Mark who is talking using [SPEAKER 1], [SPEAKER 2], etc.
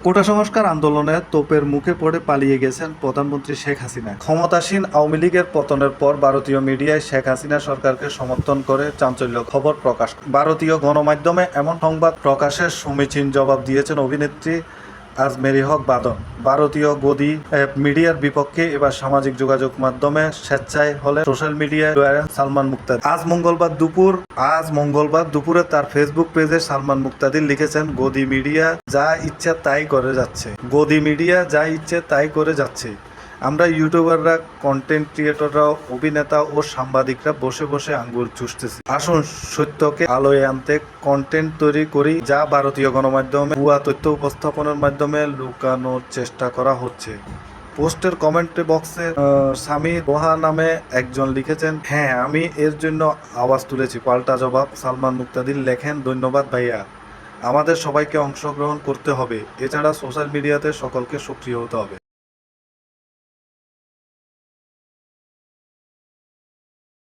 [SPEAKER 1] কোটা সংস্কার আন্দোলনে তোপের মুখে পড়ে পালিয়ে গেছেন প্রধানমন্ত্রী শেখ হাসিনা। ক্ষমতাসীন আওয়ামী লীগের পতনের পর ভারতীয় মিডিয়ায় শেখ হাসিনা সরকারকে সমর্থন করে চাঞ্চল্য খবর প্রকাশ ভারতীয় গণমাধ্যমে এমন সংবাদ প্রকাশের সমীচীন জবাব দিয়েছেন অভিনেত্রী আজমেরি হক বাদন। ভারতীয় গদি মিডিয়ার বিপক্ষে এবার সামাজিক যোগাযোগ মাধ্যমে স্বেচ্ছায় হলে সোশ্যাল মিডিয়ায় সালমান মুক্তাদি। আজ মঙ্গলবার দুপুর, আজ মঙ্গলবার দুপুরে তার ফেসবুক পেজে সালমান মুক্তাদির লিখেছেন, গদি মিডিয়া যা ইচ্ছা তাই করে যাচ্ছে। গদি মিডিয়া যা ইচ্ছে তাই করে যাচ্ছে। আমরা ইউটিউবাররা কন্টেন্ট ক্রিয়েটররা অভিনেতা ও সাংবাদিকরা বসে বসে আঙ্গুল চুষতেছি। আসুন সত্যকে আলোয় আনতে কন্টেন্ট তৈরি করি, যা ভারতীয় গণমাধ্যমে ভুয়া তথ্য উপস্থাপনের মাধ্যমে লুকানোর চেষ্টা করা হচ্ছে। পোস্টের কমেন্ট বক্সে স্বামী দোহা নামে একজন লিখেছেন হ্যাঁ আমি এর জন্য আওয়াজ তুলেছি। পাল্টা জবাব সালমান মুক্তাদির লেখেন, ধন্যবাদ ভাইয়া, আমাদের সবাইকে অংশগ্রহণ করতে হবে। এছাড়া সোশ্যাল মিডিয়াতে সকলকে সক্রিয় হতে হবে।